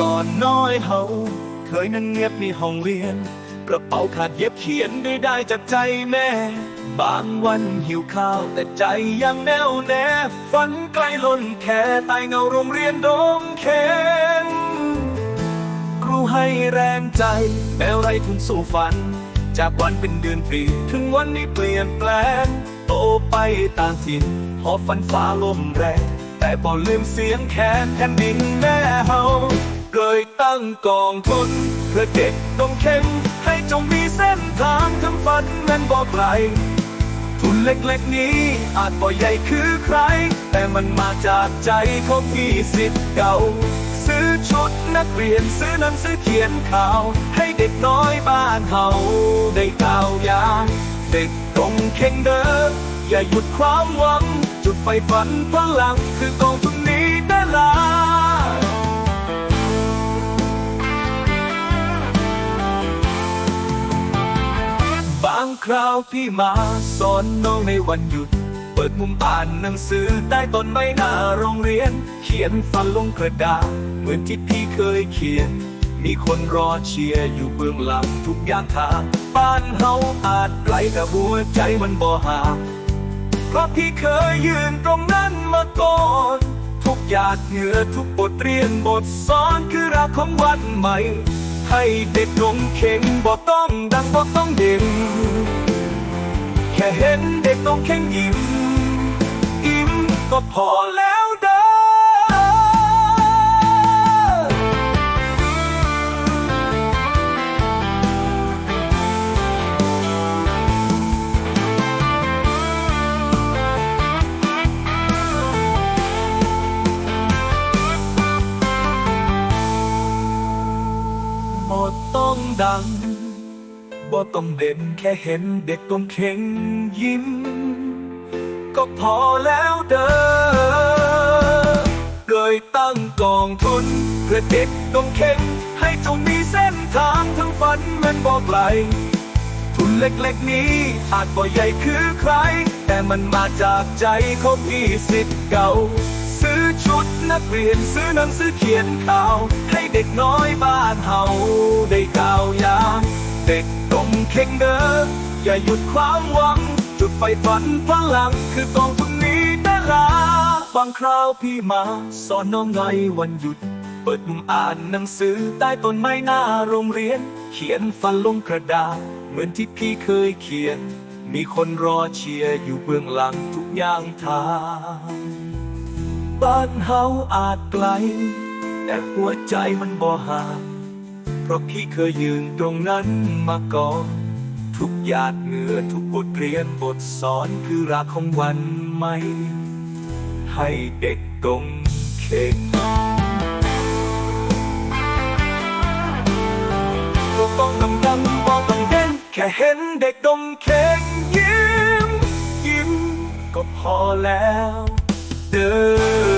ก่อนน้อยเฮาเคยนั่งเงียบในห้องเรียน กระเป๋าขาดเย็บเขียนด้วยได้จากใจแม่ บางวันหิวข้าวแต่ใจยังแน่วแน่ฝันไกลล้นแค่ใต้เงาโรงเรียนดงเข็นครูให้แรงใจแม้ไรทุนสู่ฝัน จากวันเป็นเดือนปีถึงวันนี้เปลี่ยนแปลงโตไปต่างถิ่นหอบฟันฟ้าลมแรงแต่บ่ลืมเสียงแคนแผ่นดินแม่เฮา เลยตั้งกองทุนเพื่อเด็กต้องเข้มให้จงมีเส้นทางทำฝันแม่นบ่ไกลทุนเล็กๆนี้อาจบ่ใหญ่คือใคร แต่มันมาจากใจของพี่สิทธิ์เก่า ซื้อชุดนักเรียนซื้อหนังสือเขียนข่าว ให้เด็กน้อยบ้านเฮาได้ก้าวยางเด็กตรงเข่งเดินอย่าหยุดความหวัง จุดไฟฝันพลังคือกองทุนนี้ได้ลา คราวพี่มาสอนน้องในวันหยุด เปิดมุมอ่านหนังสือใต้ต้นไม้หน้าโรงเรียน เขียนฝันลงกระดาษเหมือนที่พี่เคยเขียน มีคนรอเชียร์อยู่เบื้องหลังทุกอย่างทางบ้านเฮาอาจไกลแต่หัวใจมันบ่ห่างเพราะพี่เคยยืนตรงนั้นมาก่อนทุกหยาดเหงื่อทุกบทเรียนบทสอนคือรักของวันใหม่ ให้เด็กลงเข่งบ่ต้องดังบ่ต้องเด่น แค่เห็นเด็กต้องเข่งยิ้มอิ่มก็พอแล้วเด้อบ่ต้องดัง บ่ต้องเด่นแค่เห็นเด็กต้องเข่งยิ้ม ก็พอแล้วเด้อเลยตั้งกองทุน เพื่อเด็กต้องเข่งให้จงมีเส้นทางทั้งฝันมันบอกไกลทุนเล็กๆนี้อาจบ่ใหญ่คือใคร แต่มันมาจากใจของพี่สิทธิ์เก่า ซื้อชุดนักเรียนซื้อหนังสือเขียนข่าว ให้เด็กน้อยบ้านเฮาได้ก้าวยาม เด็กต้องเข่งเดินอย่าหยุดความหวัง จุดไฟฝันพลังคือกองทุนนี้แต่ละบางคราวพี่มาสอนน้องไงวันหยุด เปิดมุมอ่านหนังสือใต้ต้นไม้หน้าโรงเรียน เขียนฟันลงกระดาษ เหมือนที่พี่เคยเขียน มีคนรอเชียร์อยู่เบื้องหลังทุกอย่างทางบ้านเฮาอาจไกล แต่หัวใจมันบ่ห่าง เพราะพี่เคยยืนตรงนั้นมาก่อน ทุกหยาดเหงื่อทุกบทเรียนบทสอนคือรักของวันใหม่ ให้เด็กตรงเข่งก็ต้องดำดำบอกต้องเด่นแค่เห็นเด็กดมเข่งยิ้มยิ้มก็พอแล้ว เด้อ